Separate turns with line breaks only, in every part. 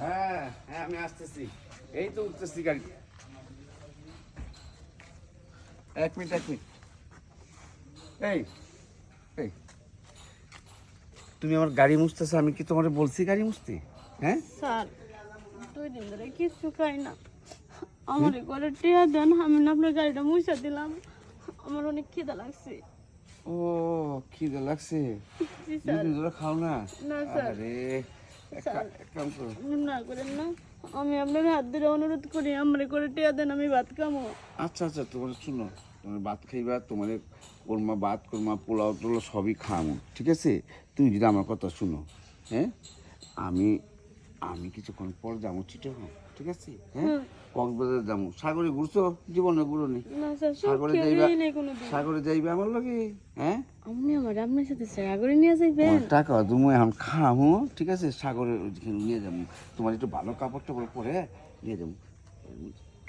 হ্যাঁ হ্যাঁ আমি আসতেছি। এই তো উঠতেছি গাড়ি এক মিনিট এক মিনিট। এই তুমি আমার গাড়ি মুছতেছো, আমি কি তোমার বলছি গাড়ি মুছতে? হ্যাঁ?
কিচ্ছু খাই না। আমার ঘরে টিয়া দেন আমি না আপনার গাড়িটা মুছে দিলাম। আমার অনেক খিদা লাগছে।
ও খিদে লাগছে?
জি স্যার।
দুদিন ধরে খাও না?
না, স্যার।
আরে কাম করো।
না করেন না। আমি আপনার হাত ধরে অনুরোধ করি আমার করে টিয়া দেন আমি ভাত খামো
আচ্ছা আচ্ছা তোমার শুনো তোমার ভাত খাইবা তোমার কোরমা ভাত কোরমা পোলাও টোলাও সবই খামো ঠিক আছে? তুমি যদি আমার কথা শুনো হ্যাঁ? আমি আমি কিছুক্ষণ পর যাব চিটাগাং ঠিক আছে? হ্যাঁ? কক্সবাজার যাব। সাগরে ঘুরছো? জীবনে ঘুরো নি সাগরে যাইবা সাগরে যাইবে আমার লগে? হ্যাঁ?
আপনি আমার আপনার সাথে সাগরে নিয়ে যাইবেন?
টাকা তুমি এখন খামো ঠিক আছে? সাগরে নিয়ে যাব। তোমার একটু ভালো কাপড় টাপড় পরে নিয়ে যাব।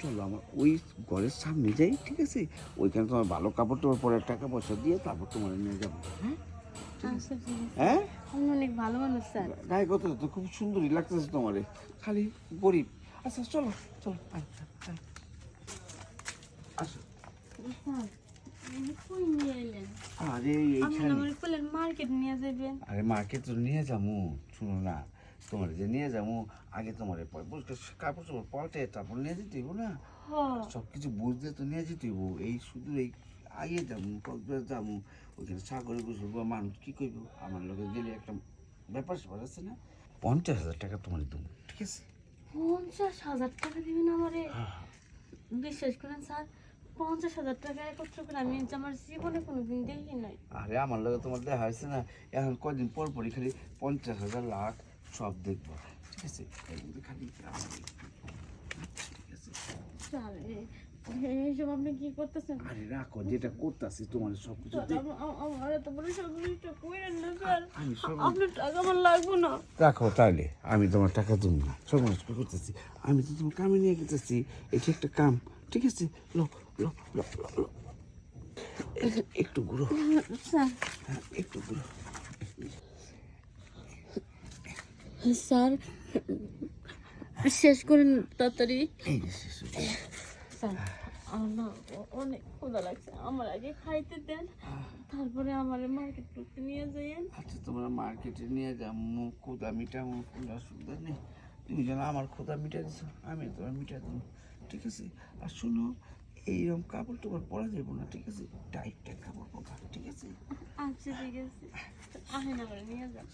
চলো আমার ওই ঘরের সামনে যাই ঠিক আছে? ওইখানে তোমার ভালো কাপড় টাপড় পরে টাকা পয়সা দিয়ে তারপর তোমার নিয়ে যাব হ্যাঁ?
আচ্ছা
হ্যাঁ?
অনেক ভালো মানুষ স্যার।
গায়ে কত তো খুব সুন্দরই লাগতেছে তোমারে। খালি গরিব। আচ্ছা চলো চলো। আসো। আরে এইখানে।
মার্কেট নিয়ে যাবেন
আরে মার্কেট তো নিয়ে যাব শুনো না। তোমার যে নিয়ে যাব আগে তোমার কাপড় চোপড় পাল্টে তারপর নিয়ে যেতে না?
হ্যাঁ।
সব কিছু বুঝতে তো নিয়ে যেতে এই শুধু এই আগে যাব কক্সবাজার যাব ওইখানে সাগরে বসবো মানুষ কি করব আমার লোকে গেলে একটা ব্যাপার স্যাপার আছে না? পঞ্চাশ হাজার টাকা তোমার দেবো ঠিক আছে?
পঞ্চাশ হাজার টাকা দিবেন আমারে। বিশ্বাস করেন স্যার পঞ্চাশ হাজার টাকা একত্র করে আমি আমার জীবনে কোনোদিন দেখি নাই।
আরে আমার লোকে তোমার দেখা হয়েছে না? এখন কদিন পর পরই খালি পঞ্চাশ হাজার লাখ সব দেখব। ঠিক আছে? খালি ঠিক আছে।
এইসব আপনি কি করতেছেন?
আরে রাখো যেটা করতেছি তোমার সব কিছু
কইরেন না স্যার।
আমি
টাকা আমার লাগবে না।
রাখো তাহলে আমি তোমার টাকা দেবো না সব নষ্ট করতেছি। আমি তো তোমার কামে নিয়ে গেতেছি এটা একটা কাম ঠিক আছে? লো লো লো লো, লো। এ- একটু ঘুরো।
স্যার।
হ্যাঁ একটু ঘুরো।
স্যার শেষ করেন তাড়াতাড়ি। স্যার আমার অনেক ক্ষুধা লাগছে। আমার আগে খাইতে দেন তারপরে আমার মার্কেট করতে নিয়ে যাইয়েন।
আচ্ছা তোমরা মার্কেটে নিয়ে যাও খোদা মিটাবো কোনো অসুবিধা নেই। তুমি যেন আমার খোদা মিটা দিছো আমি তোমার মিটা দেবো ঠিক আছে? আর শোনো এইরকম কাপড় টাপড় পরা যাব না ঠিক আছে? টাইট টাইট কাপড় পরা ঠিক আছে?
আচ্ছা ঠিক আছে। আহেন আমার নিয়ে যান